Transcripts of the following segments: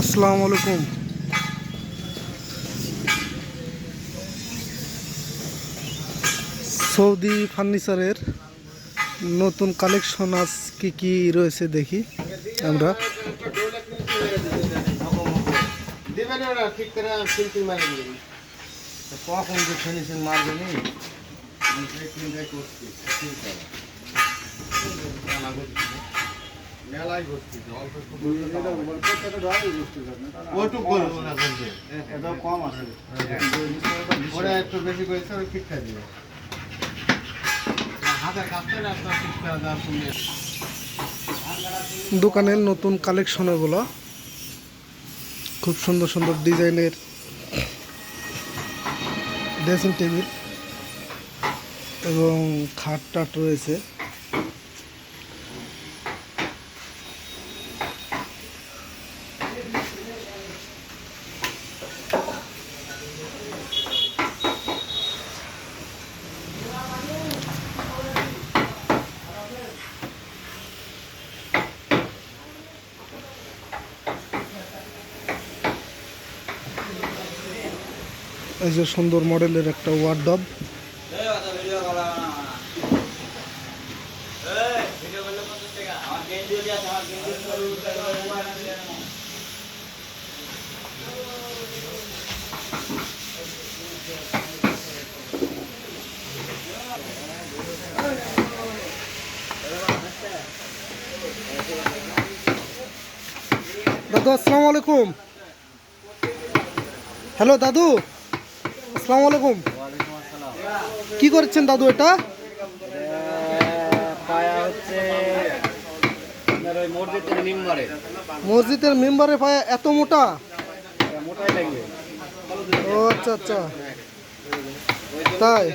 আসসালামু আলাইকুম। সৌদি ফার্নিচারের নতুন কালেকশন আজ কি কি রয়েছে দেখি আমরা। কখন মেলায় ঘুরছি অল্প ওইটুক বলব না বলছে এটা কম আছে। ওরা একটু বেশি করেছে ওরা ঠিক দিবে দোকানের নতুন কালেকশন এগুলো খুব সুন্দর সুন্দর ডিজাইনের ড্রেসিং টেবিল এবং খাট টাট রয়েছে। এই যে সুন্দর মডেলের একটা ওয়ার্ডব দাদু আসসালামু আলাইকুম। হ্যালো দাদু। আসসালামু আলাইকুম। কি করছেন দাদু এটা? মসজিদের মেম্বারে। মসজিদের মেম্বারে পায়ে এত মোটা? ও আচ্ছা আচ্ছা। তাই?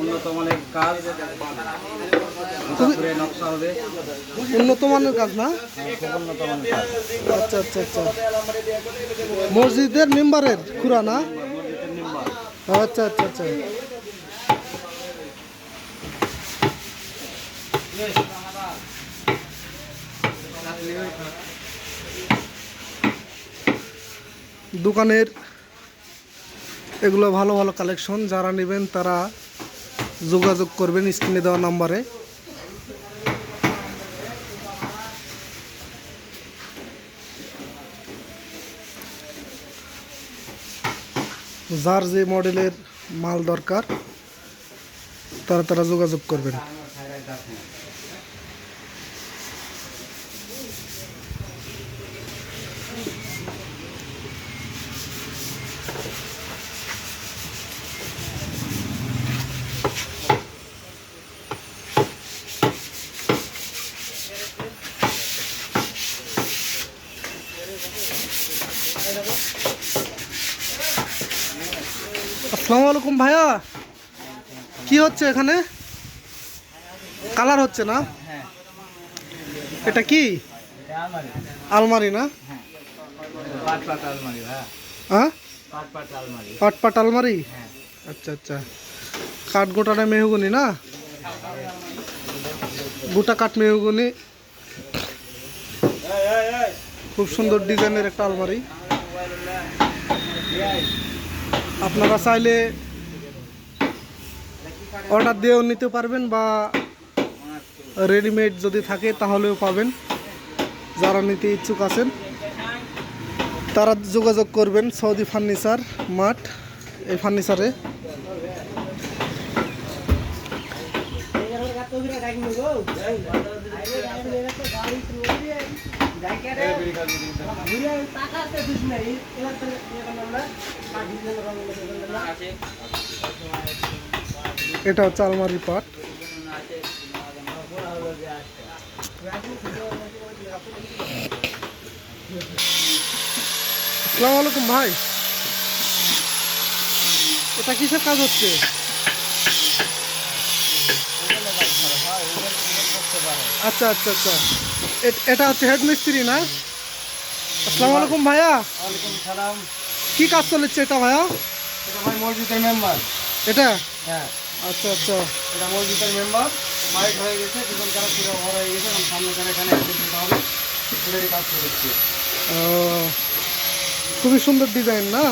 উন্নত মানের কাজ না? কাজ। আচ্ছা আচ্ছা আচ্ছা। মসজিদের মেম্বারের খুরা না? আচ্ছা আচ্ছা আচ্ছা। দোকানের এগুলো ভালো ভালো কালেকশন যারা নেবেন তারা যোগাযোগ করবেন স্ক্রিনে দেওয়া নাম্বারে। যার যে মডেলের মাল দরকার। তারা তারা যোগাযোগ করবেন। আসসালামু আলাইকুম ভাইয়া। কি হচ্ছে এখানে? কালার হচ্ছে না? এটা কি? আলমারি না? হ্যাঁ? পাট পাট আলমারি? আচ্ছা আচ্ছা। কাঠ গোটাটা মেহগুনি না? গোটা কাঠ মেহগুনি। খুব সুন্দর ডিজাইনের একটা আলমারি। আপনারা চাইলে অর্ডার দিয়েও নিতে পারবেন বা রেডিমেড যদি থাকে তাহলেও পাবেন যারা নিতে ইচ্ছুক আছেন তারা যোগাযোগ করবেন সৌদি ফার্নিচার মাঠ এই ফার্নিচারে এটা হচ্ছে আলমারি পাট। আসসালামু আলাইকুম ভাই। এটা কিসের কাজ হচ্ছে? আচ্ছা আচ্ছা আচ্ছা। এটা হচ্ছে হেড মিস্ত্রি না? আসসালামু আলাইকুম ভাইয়া। ওয়ালাইকুম সালাম। কি কাজ চলেছে এটা ভাইয়া? এটা ভাই মসজিদের মেম্বার। এটা? হ্যাঁ। আচ্ছা আচ্ছা। এটা মসজিদের মেম্বার। মাইক হয়ে গেছে দুজন কারা পুরো ঘর হয়ে গেছে সামনে কারা এখানে হবে। এটারই কাজ খুবই সুন্দর ডিজাইন না?